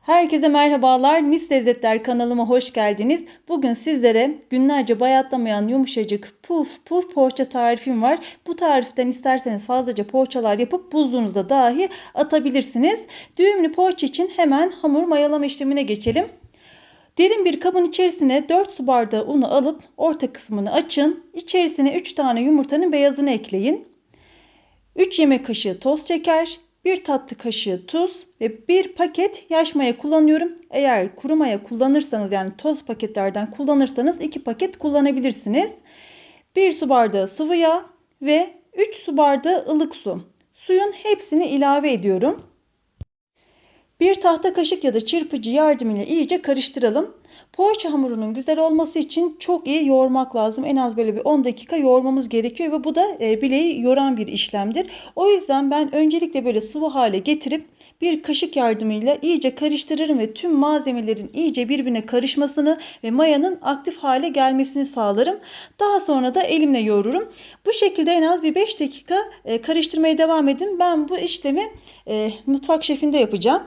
Herkese merhabalar. Mis Lezzetler kanalıma hoş geldiniz. Bugün sizlere günlerce bayatlamayan yumuşacık puf puf poğaça tarifim var. Bu tariften isterseniz fazlaca poğaçalar yapıp buzluğunuzda dahi atabilirsiniz. Düğümlü poğaça için hemen hamur mayalama işlemine geçelim. Derin bir kabın içerisine 4 su bardağı unu alıp orta kısmını açın. İçerisine 3 tane yumurtanın beyazını ekleyin. 3 yemek kaşığı toz şeker, 1 tatlı kaşığı tuz ve 1 paket yaş maya kullanıyorum. Eğer kuru maya kullanırsanız yani toz paketlerden kullanırsanız 2 paket kullanabilirsiniz. 1 su bardağı sıvı yağ ve 3 su bardağı ılık su. Suyun hepsini ilave ediyorum. Bir tahta kaşık ya da çırpıcı yardımıyla iyice karıştıralım. Poğaça hamurunun güzel olması için çok iyi yoğurmak lazım. En az böyle bir 10 dakika yoğurmamız gerekiyor ve bu da e, bileği yoran bir işlemdir. O yüzden ben öncelikle böyle sıvı hale getirip bir kaşık yardımıyla iyice karıştırırım ve tüm malzemelerin iyice birbirine karışmasını ve mayanın aktif hale gelmesini sağlarım. Daha sonra da elimle yoğururum. Bu şekilde en az bir 5 dakika e, karıştırmaya devam edin. Ben bu işlemi e, mutfak şefinde yapacağım.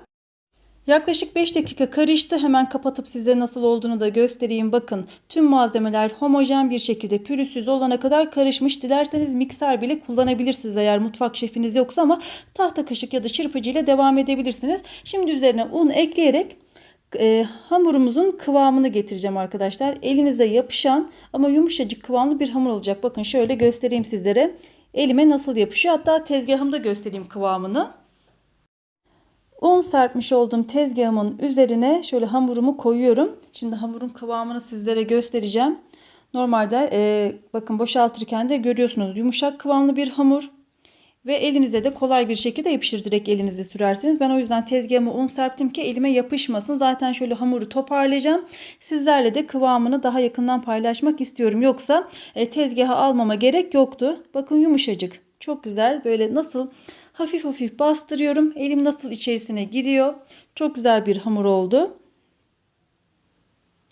Yaklaşık 5 dakika karıştı. Hemen kapatıp size nasıl olduğunu da göstereyim. Bakın tüm malzemeler homojen bir şekilde pürüzsüz olana kadar karışmış. Dilerseniz mikser bile kullanabilirsiniz eğer mutfak şefiniz yoksa ama tahta kaşık ya da çırpıcı ile devam edebilirsiniz. Şimdi üzerine un ekleyerek e, hamurumuzun kıvamını getireceğim arkadaşlar. Elinize yapışan ama yumuşacık kıvamlı bir hamur olacak. Bakın şöyle göstereyim sizlere. Elime nasıl yapışıyor. Hatta tezgahımda göstereyim kıvamını. Un serpmiş olduğum tezgahımın üzerine şöyle hamurumu koyuyorum. Şimdi hamurun kıvamını sizlere göstereceğim. Normalde e, bakın boşaltırken de görüyorsunuz yumuşak kıvamlı bir hamur. Ve elinize de kolay bir şekilde yapışır direkt elinize sürersiniz. Ben o yüzden tezgahıma un serptim ki elime yapışmasın. Zaten şöyle hamuru toparlayacağım. Sizlerle de kıvamını daha yakından paylaşmak istiyorum. Yoksa e, tezgaha almama gerek yoktu. Bakın yumuşacık. Çok güzel. Böyle nasıl hafif hafif bastırıyorum. Elim nasıl içerisine giriyor. Çok güzel bir hamur oldu.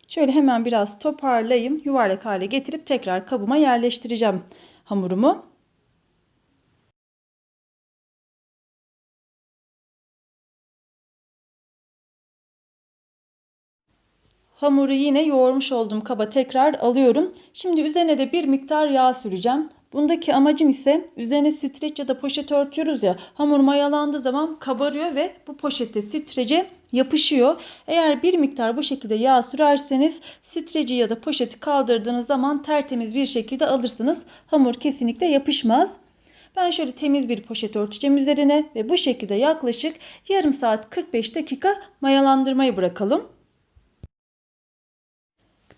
Şöyle hemen biraz toparlayayım. Yuvarlak hale getirip tekrar kabıma yerleştireceğim hamurumu. Hamuru yine yoğurmuş olduğum kaba tekrar alıyorum. Şimdi üzerine de bir miktar yağ süreceğim. Bundaki amacım ise üzerine streç ya da poşet örtüyoruz ya hamur mayalandığı zaman kabarıyor ve bu poşette strece yapışıyor. Eğer bir miktar bu şekilde yağ sürerseniz streci ya da poşeti kaldırdığınız zaman tertemiz bir şekilde alırsınız. Hamur kesinlikle yapışmaz. Ben şöyle temiz bir poşet örteceğim üzerine ve bu şekilde yaklaşık yarım saat 45 dakika mayalandırmayı bırakalım.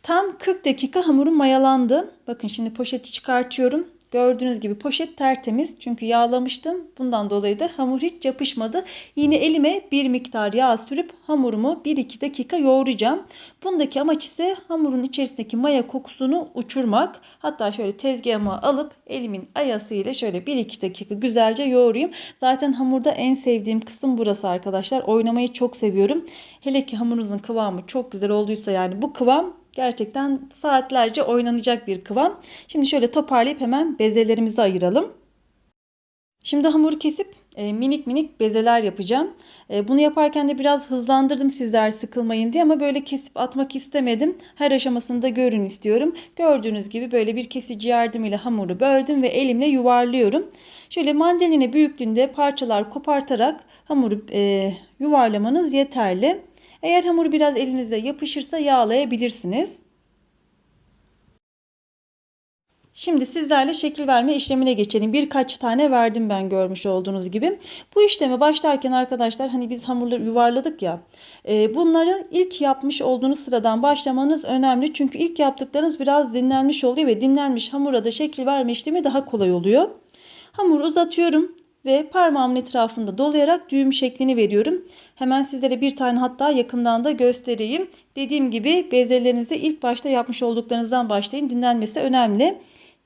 Tam 40 dakika hamurum mayalandı. Bakın şimdi poşeti çıkartıyorum. Gördüğünüz gibi poşet tertemiz. Çünkü yağlamıştım. Bundan dolayı da hamur hiç yapışmadı. Yine elime bir miktar yağ sürüp hamurumu 1-2 dakika yoğuracağım. Bundaki amaç ise hamurun içerisindeki maya kokusunu uçurmak. Hatta şöyle tezgahıma alıp elimin ayasıyla şöyle 1-2 dakika güzelce yoğurayım. Zaten hamurda en sevdiğim kısım burası arkadaşlar. Oynamayı çok seviyorum. Hele ki hamurunuzun kıvamı çok güzel olduysa yani bu kıvam Gerçekten saatlerce oynanacak bir kıvam. Şimdi şöyle toparlayıp hemen bezelerimizi ayıralım. Şimdi hamuru kesip e, minik minik bezeler yapacağım. E, bunu yaparken de biraz hızlandırdım sizler sıkılmayın diye ama böyle kesip atmak istemedim. Her aşamasında görün istiyorum. Gördüğünüz gibi böyle bir kesici yardımıyla hamuru böldüm ve elimle yuvarlıyorum. Şöyle mandalina büyüklüğünde parçalar kopartarak hamuru e, yuvarlamanız yeterli. Eğer hamur biraz elinize yapışırsa yağlayabilirsiniz. Şimdi sizlerle şekil verme işlemine geçelim. Birkaç tane verdim ben görmüş olduğunuz gibi. Bu işleme başlarken arkadaşlar hani biz hamurları yuvarladık ya. E, bunları ilk yapmış olduğunuz sıradan başlamanız önemli. Çünkü ilk yaptıklarınız biraz dinlenmiş oluyor ve dinlenmiş hamura da şekil verme işlemi daha kolay oluyor. Hamuru uzatıyorum ve parmağımın etrafında dolayarak düğüm şeklini veriyorum. Hemen sizlere bir tane hatta yakından da göstereyim. Dediğim gibi bezelerinizi ilk başta yapmış olduklarınızdan başlayın. Dinlenmesi önemli.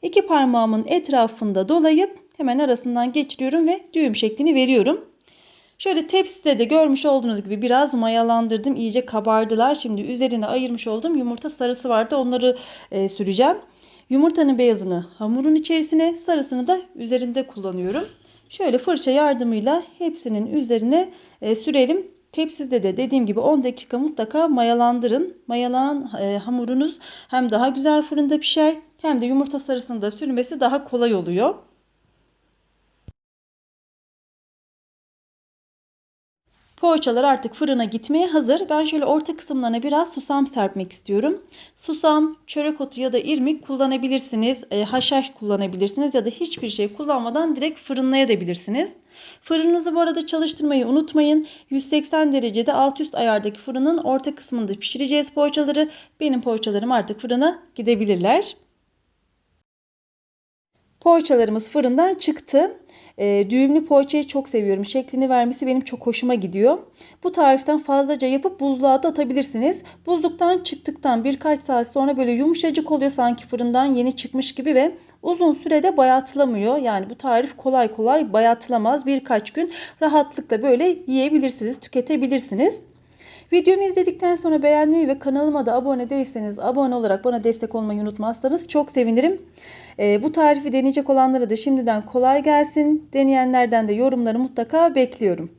İki parmağımın etrafında dolayıp hemen arasından geçiriyorum ve düğüm şeklini veriyorum. Şöyle tepside de görmüş olduğunuz gibi biraz mayalandırdım. İyice kabardılar. Şimdi üzerine ayırmış olduğum yumurta sarısı vardı. Onları e, süreceğim. Yumurtanın beyazını hamurun içerisine, sarısını da üzerinde kullanıyorum. Şöyle fırça yardımıyla hepsinin üzerine e, sürelim. Tepside de dediğim gibi 10 dakika mutlaka mayalandırın. Mayalanan e, hamurunuz hem daha güzel fırında pişer hem de yumurta sarısını da sürmesi daha kolay oluyor. Poğaçalar artık fırına gitmeye hazır. Ben şöyle orta kısımlarına biraz susam serpmek istiyorum. Susam, çörek otu ya da irmik kullanabilirsiniz. E, haşhaş kullanabilirsiniz ya da hiçbir şey kullanmadan direkt fırınlayabilirsiniz. Fırınınızı bu arada çalıştırmayı unutmayın. 180 derecede alt üst ayardaki fırının orta kısmında pişireceğiz poğaçaları. Benim poğaçalarım artık fırına gidebilirler. Poğaçalarımız fırından çıktı. E, düğümlü poğaçayı çok seviyorum. Şeklini vermesi benim çok hoşuma gidiyor. Bu tariften fazlaca yapıp buzluğa da atabilirsiniz. Buzluktan çıktıktan birkaç saat sonra böyle yumuşacık oluyor sanki fırından yeni çıkmış gibi ve uzun sürede bayatlamıyor. Yani bu tarif kolay kolay bayatlamaz. Birkaç gün rahatlıkla böyle yiyebilirsiniz, tüketebilirsiniz. Videomu izledikten sonra beğenmeyi ve kanalıma da abone değilseniz abone olarak bana destek olmayı unutmazsanız çok sevinirim. Ee, bu tarifi deneyecek olanlara da şimdiden kolay gelsin. Deneyenlerden de yorumları mutlaka bekliyorum.